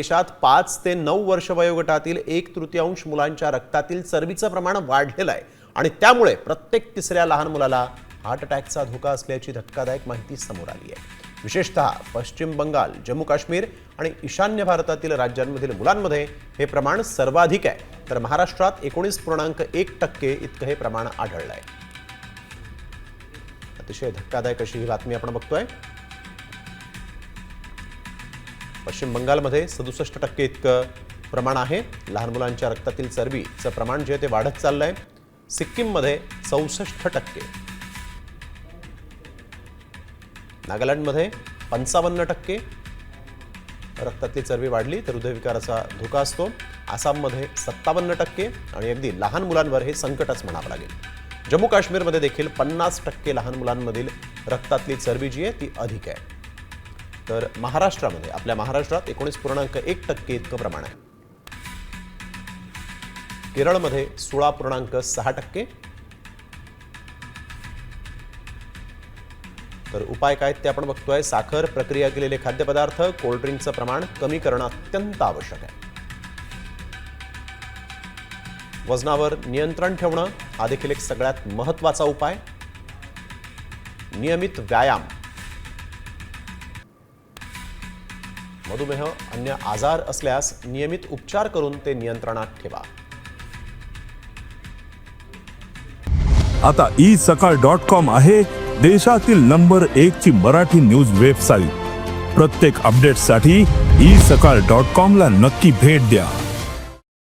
देशात पाच ते नऊ वर्ष वयोगटातील एक तृतीयांश मुलांच्या रक्तातील चरबीचं प्रमाण वाढलेलं आहे. आणि त्यामुळे प्रत्येक तिसऱ्या लहान मुलाला हार्ट अटॅकचा धोका असल्याची धक्कादायक माहिती समोर आली आहे. विशेषतः पश्चिम बंगाल जम्मू काश्मीर आणि ईशान्य भारतातील राज्यांमधील मुलांमध्ये हे प्रमाण सर्वाधिक आहे. तर महाराष्ट्रात एकोणीस पूर्णांक एक टक्के इतकं हे प्रमाण आढळलं आहे अतिशय धक्कादायक अशी ही बातमी आपण बघतोय. पश्चिम बंगालमध्ये सदुसष्ट टक्के इतकं प्रमाण आहे. लहान मुलांच्या रक्तातील चरबीचं प्रमाण जे आहे ते वाढत चाललंय. सिक्कीममध्ये चौसष्ट टक्के. नागालँडमध्ये पंचावन्न टक्के. रक्तातली चरबी वाढली तर हृदयविकाराचा धोका असतो. आसाममध्ये सत्तावन्न टक्के आणि अगदी लहान मुलांवर हे संकटच म्हणावं लागेल. जम्मू काश्मीरमध्ये देखील पन्नास टक्के लहान मुलांमधील रक्तातली चरबी जी आहे ती अधिक आहे. तर महाराष्ट्रामध्ये आपल्या महाराष्ट्रात एकोणीस पूर्णांक एक टक्के इतकं प्रमाण आहे. केरळमध्ये सोळा पूर्णांक सहा टक्के. तर उपाय काय ते आपण बघतोय. साखर प्रक्रिया केलेले खाद्यपदार्थ कोल्ड्रिंकचं प्रमाण कमी करणं अत्यंत आवश्यक आहे. वजनावर नियंत्रण ठेवणं हा देखील एक सगळ्यात महत्त्वाचा उपाय. नियमित व्यायाम मधुमेह अन्य आजार असल्यास नियमित उपचार करून ते नियंत्रणात ठेवा. आता ई सकाळ डॉट कॉम आहे देशातील नंबर एक ची मराठी न्यूज वेबसाईट. प्रत्येक अपडेटसाठी ई सकाळ डॉट कॉम ला नक्की भेट द्या.